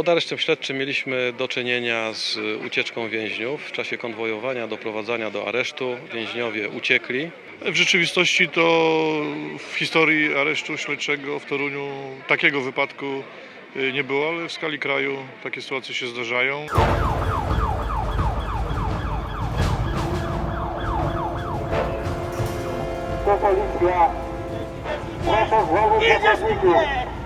Pod aresztem śledczym mieliśmy do czynienia z ucieczką więźniów. W czasie konwojowania, doprowadzania do aresztu więźniowie uciekli. W rzeczywistości to w historii aresztu śledczego w Toruniu takiego wypadku y, nie było, ale w skali kraju takie sytuacje się zdarzają. To policja. Proszę zwolnić Idziesz zakładników.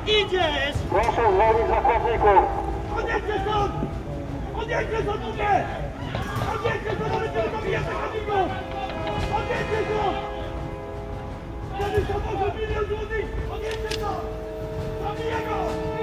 Idziesz! Proszę zwolnić zakładników. Odjedźcie stąd! Odjedźcie stąd mówię! Odjedźcie stąd, ale nie zabiję zakładników! Odjedźcie stąd! Kiedy samochód milion złotych! Odjedźcie stąd! Zabiję go!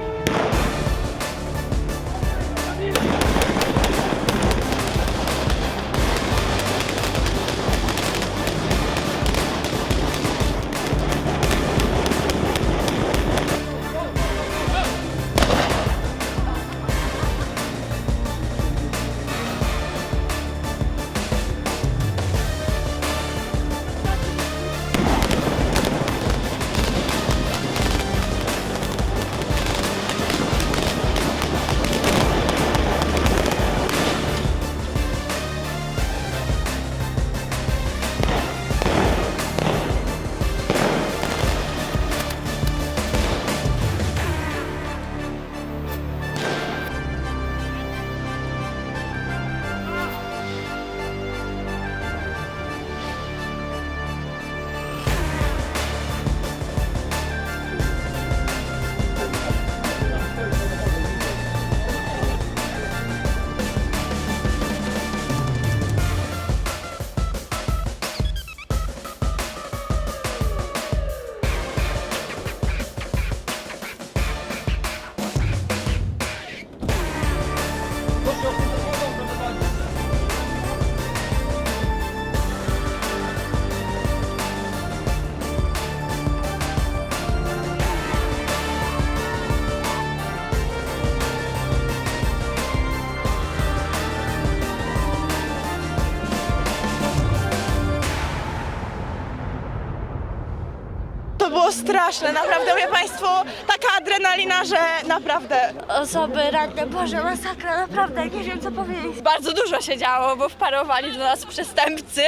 Straszne, naprawdę, wie Państwo, taka adrenalina, że naprawdę osoby ranne. Boże, masakra, naprawdę, nie wiem co powiedzieć. Bardzo dużo się działo, bo wparowali do nas przestępcy.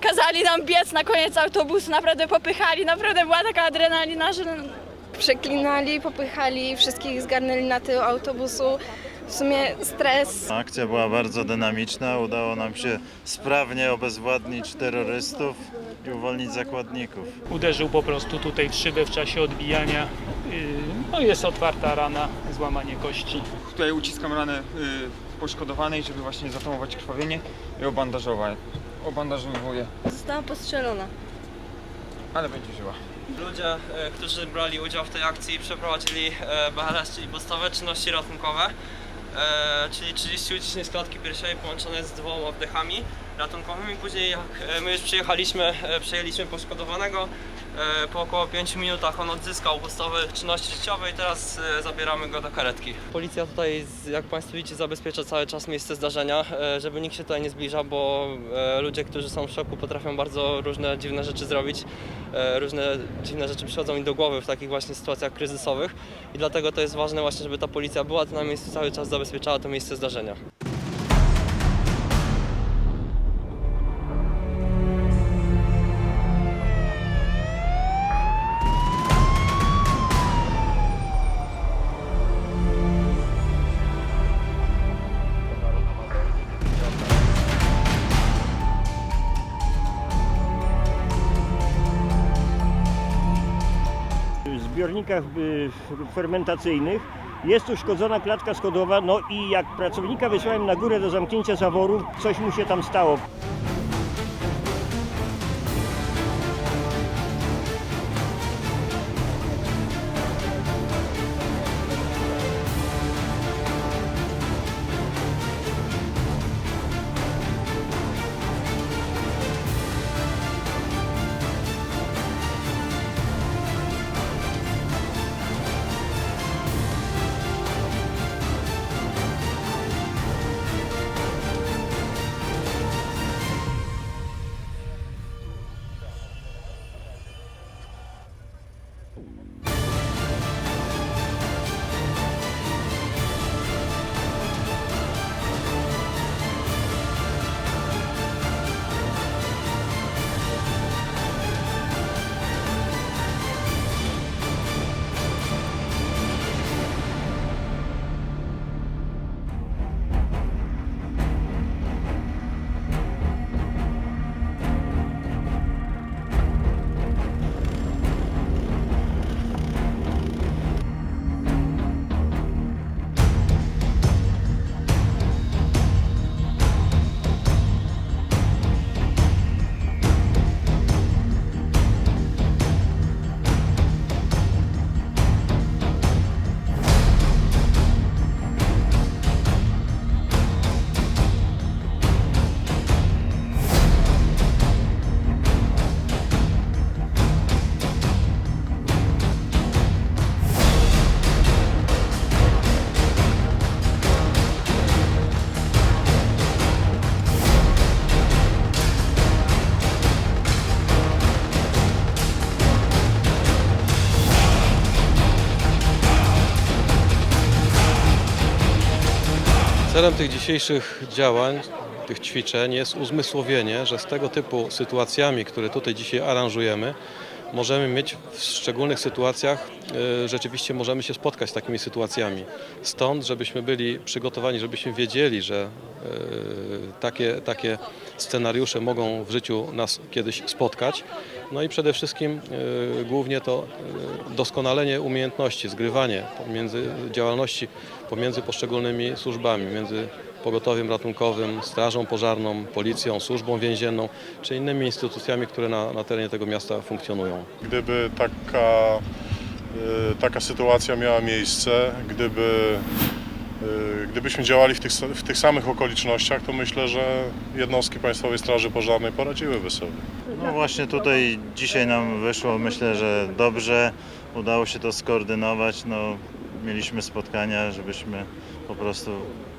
Kazali nam biec na koniec autobusu, naprawdę popychali, naprawdę była taka adrenalina, że przeklinali, popychali, wszystkich zgarnęli na tył autobusu. W sumie stres. Akcja była bardzo dynamiczna. Udało nam się sprawnie obezwładnić terrorystów i uwolnić zakładników. uderzył po prostu tutaj w szybę w czasie odbijania. Yy, No jest otwarta rana, złamanie kości. Tutaj uciskam ranę y, poszkodowanej, żeby właśnie zatamować krwawienie i obandażować. Obandażowuję, Została postrzelona. ale będzie żyła. Ludzie, e, którzy brali udział w tej akcji przeprowadzili BLS, czyli podstawowe czynności ratunkowe, e, czyli 30 uciśnień z klatki piersiowej połączone z dwoma oddechami ratunkowymi. Później jak e, my już przyjechaliśmy, e, przejęliśmy poszkodowanego, po około 5 minutach on odzyskał podstawowe czynności życiowe i teraz e, zabieramy go do karetki. Policja tutaj, jak Państwo widzicie, zabezpiecza cały czas miejsce zdarzenia, e, żeby nikt się tutaj nie zbliża, bo e, ludzie, którzy są w szoku potrafią bardzo różne dziwne rzeczy zrobić. E, Różne dziwne rzeczy przychodzą mi do głowy w takich właśnie sytuacjach kryzysowych i dlatego to jest ważne właśnie, żeby ta policja była tu na miejscu cały czas zabezpieczała to miejsce zdarzenia. Zbiornikach y, fermentacyjnych jest uszkodzona klatka schodowa, no i jak pracownika wysłałem na górę do zamknięcia zaworów, coś mu się tam stało. Celem tych dzisiejszych działań, tych ćwiczeń jest uzmysłowienie, że z tego typu sytuacjami, które tutaj dzisiaj aranżujemy, możemy mieć w szczególnych sytuacjach, e, rzeczywiście możemy się spotkać z takimi sytuacjami. Stąd, żebyśmy byli przygotowani, żebyśmy wiedzieli, że e, takie, takie scenariusze mogą w życiu nas kiedyś spotkać. No i przede wszystkim e, głównie to e, doskonalenie umiejętności, zgrywanie pomiędzy działalności pomiędzy poszczególnymi służbami, między pogotowiem ratunkowym, strażą pożarną, policją, służbą więzienną czy innymi instytucjami, które na, na terenie tego miasta funkcjonują. Gdyby taka, y, taka sytuacja miała miejsce, gdyby, gdybyśmy działali w tych, w tych samych okolicznościach, to myślę, że jednostki Państwowej Straży Pożarnej poradziłyby sobie. No właśnie tutaj dzisiaj nam wyszło, myślę, że dobrze. Udało się to skoordynować. No, mieliśmy spotkania, żebyśmy po prostu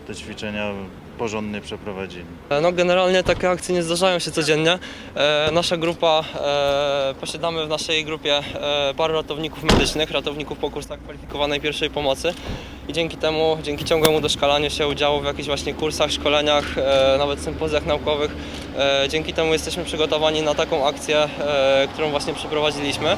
te ćwiczenia porządnie przeprowadzili. No generalnie takie akcje nie zdarzają się codziennie. E, nasza grupa, e, posiadamy w naszej grupie e, paru ratowników medycznych, ratowników po kursach kwalifikowanej pierwszej pomocy i dzięki temu, dzięki ciągłemu doszkalaniu się udziału w jakichś właśnie kursach, szkoleniach, e, nawet sympozjach naukowych, e, dzięki temu jesteśmy przygotowani na taką akcję, e, którą właśnie przeprowadziliśmy.